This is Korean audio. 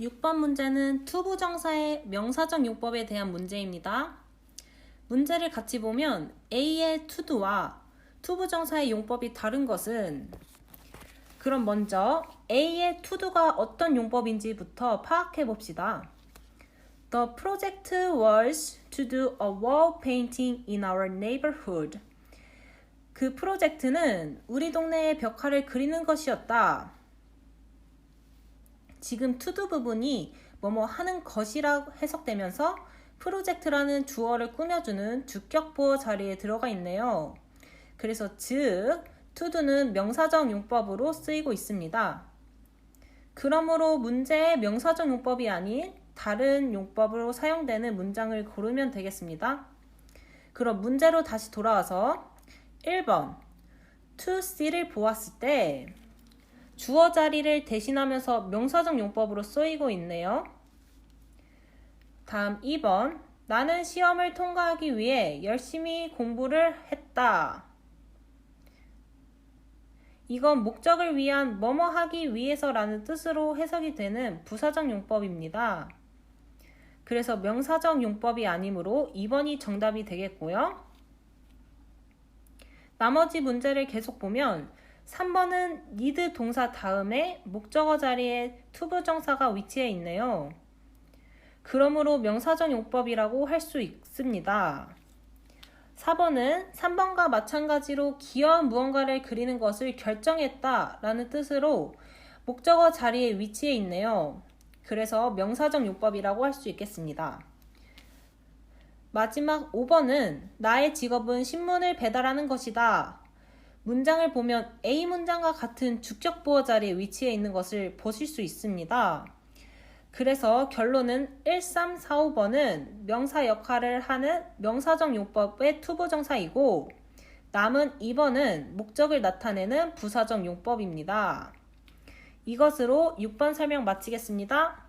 이번 문제는 투부정사의 명사적 용법에 대한 문제입니다. 문제를 같이 보면 A의 투두와 투부정사의 용법이 다른 것은 그럼 먼저 A의 투두가 어떤 용법인지부터 파악해 봅시다. The project was to do a wall painting in our neighborhood. 그 프로젝트는 우리 동네의 벽화를 그리는 것이었다. 지금 투두 부분이 뭐뭐 하는 것이라 해석되면서 프로젝트라는 주어를 꾸며주는 주격보어 자리에 들어가 있네요. 그래서 즉 투두는 명사적 용법으로 쓰이고 있습니다. 그러므로 문제의 명사적 용법이 아닌 다른 용법으로 사용되는 문장을 고르면 되겠습니다. 그럼 문제로 다시 돌아와서 1번 to see를 보았을 때 주어 자리를 대신하면서 명사적 용법으로 쓰이고 있네요. 다음 2번 나는 시험을 통과하기 위해 열심히 공부를 했다. 이건 목적을 위한 뭐뭐 하기 위해서라는 뜻으로 해석이 되는 부사적 용법입니다. 그래서 명사적 용법이 아니므로 2번이 정답이 되겠고요. 나머지 문제를 계속 보면 3번은 need 동사 다음에 목적어 자리에 투부 정사가 위치해 있네요. 그러므로 명사적 용법이라고 할 수 있습니다. 4번은 3번과 마찬가지로 귀여운 무언가를 그리는 것을 결정했다 라는 뜻으로 목적어 자리에 위치해 있네요. 그래서 명사적 용법이라고 할 수 있겠습니다. 마지막 5번은 나의 직업은 신문을 배달하는 것이다. 문장을 보면 A 문장과 같은 주격 보어 자리에 위치해 있는 것을 보실 수 있습니다. 그래서 결론은 1, 3, 4, 5번은 명사 역할을 하는 명사적 용법의 투부정사이고 남은 2번은 목적을 나타내는 부사적 용법입니다. 이것으로 6번 설명 마치겠습니다.